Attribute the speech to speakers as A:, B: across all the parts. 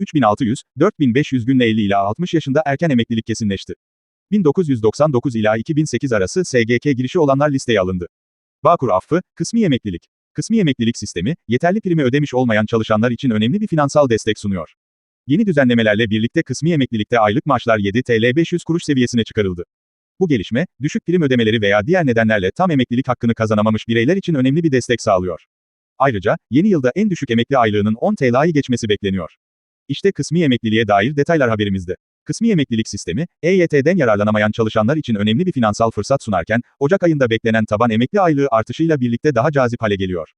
A: 3600, 4500 günle 50 ila 60 yaşında erken emeklilik kesinleşti. 1999 ila 2008 arası SGK girişi olanlar listeye alındı. Bağkur affı, kısmi emeklilik. Kısmi emeklilik sistemi, yeterli primi ödemiş olmayan çalışanlar için önemli bir finansal destek sunuyor. Yeni düzenlemelerle birlikte kısmi emeklilikte aylık maaşlar 7 TL 500 kuruş seviyesine çıkarıldı. Bu gelişme, düşük prim ödemeleri veya diğer nedenlerle tam emeklilik hakkını kazanamamış bireyler için önemli bir destek sağlıyor. Ayrıca, yeni yılda en düşük emekli aylığının 10 TL'yi geçmesi bekleniyor. İşte kısmi emekliliğe dair detaylar haberimizde. Kısmi emeklilik sistemi, EYT'den yararlanamayan çalışanlar için önemli bir finansal fırsat sunarken, Ocak ayında beklenen taban emekli aylığı artışıyla birlikte daha cazip hale geliyor.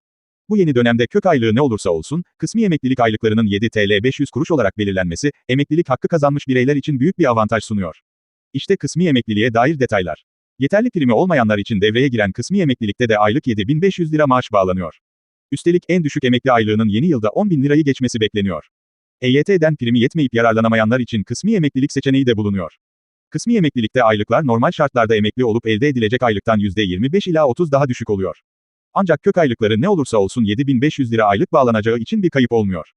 A: Bu yeni dönemde kök aylığı ne olursa olsun, kısmi emeklilik aylıklarının 7 TL 500 kuruş olarak belirlenmesi, emeklilik hakkı kazanmış bireyler için büyük bir avantaj sunuyor. İşte kısmi emekliliğe dair detaylar. Yeterli primi olmayanlar için devreye giren kısmi emeklilikte de aylık 7500 lira maaş bağlanıyor. Üstelik en düşük emekli aylığının yeni yılda 10.000 lirayı geçmesi bekleniyor. EYT'den primi yetmeyip yararlanamayanlar için kısmi emeklilik seçeneği de bulunuyor. Kısmi emeklilikte aylıklar normal şartlarda emekli olup elde edilecek aylıktan %25 ila 30 daha düşük oluyor. Ancak kök aylıkları ne olursa olsun 7500 lira aylık bağlanacağı için bir kayıp olmuyor.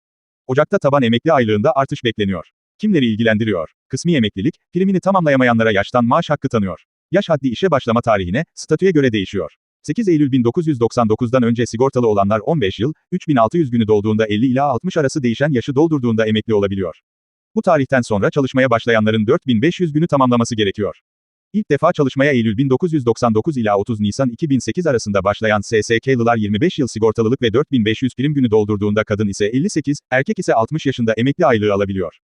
A: Ocakta taban emekli aylığında artış bekleniyor. Kimleri ilgilendiriyor? Kısmi emeklilik, primini tamamlayamayanlara yaştan maaş hakkı tanıyor. Yaş haddi işe başlama tarihine, statüye göre değişiyor. 8 Eylül 1999'dan önce sigortalı olanlar 15 yıl, 3600 günü dolduğunda 50 ila 60 arası değişen yaşı doldurduğunda emekli olabiliyor. Bu tarihten sonra çalışmaya başlayanların 4500 günü tamamlaması gerekiyor. İlk defa çalışmaya Eylül 1999 ila 30 Nisan 2008 arasında başlayan SSK'lılar 25 yıl sigortalılık ve 4500 prim günü doldurduğunda kadın ise 58, erkek ise 60 yaşında emekli aylığı alabiliyor.